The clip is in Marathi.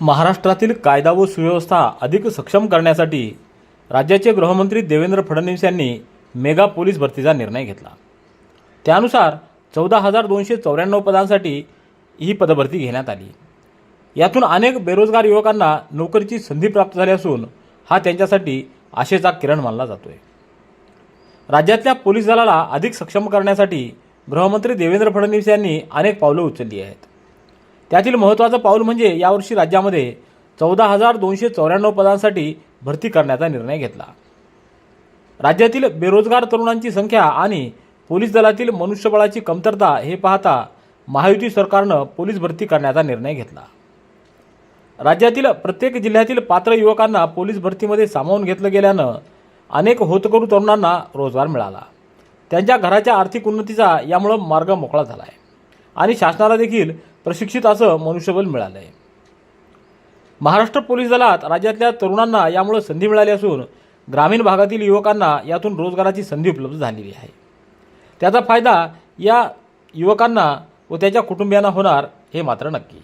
महाराष्ट्रातील कायदा व सुव्यवस्था अधिक सक्षम करण्यासाठी राज्याचे गृहमंत्री देवेंद्र फडणवीस यांनी मेगा पोलीस भरतीचा निर्णय घेतला. त्यानुसार चौदा हजार दोनशे चौऱ्याण्णव पदांसाठी ही पदभरती घेण्यात आली. यातून अनेक बेरोजगार युवकांना नोकरीची संधी प्राप्त झाली असून हा त्यांच्यासाठी आशेचा किरण मानला जातोय. राज्यातल्या पोलीस दलाला अधिक सक्षम करण्यासाठी गृहमंत्री देवेंद्र फडणवीस यांनी अनेक पावलं उचलली आहेत. त्यातील महत्त्वाचं पाऊल म्हणजे यावर्षी राज्यामध्ये चौदा हजार दोनशे चौऱ्याण्णव पदांसाठी भरती करण्याचा निर्णय घेतला. राज्यातील बेरोजगार तरुणांची संख्या आणि पोलीस दलातील मनुष्यबळाची कमतरता हे पाहता महायुती सरकारनं पोलीस भरती करण्याचा निर्णय घेतला. राज्यातील प्रत्येक जिल्ह्यातील पात्र युवकांना पोलीस भरतीमध्ये सामावून घेतलं गेल्यानं अनेक होतकरू तरुणांना रोजगार मिळाला. त्यांच्या घराच्या आर्थिक उन्नतीचा यामुळं मार्ग मोकळा झाला आहे आणि शासनाला देखील प्रशिक्षित असं मनुष्यबळ मिळालं आहे महाराष्ट्र पोलीस दलात राज्यातल्या तरुणांना यामुळे संधी मिळाली असून ग्रामीण भागातील युवकांना यातून रोजगाराची संधी उपलब्ध झालेली आहे. त्याचा फायदा या युवकांना व त्याच्या कुटुंबियांना होणार हे मात्र नक्की.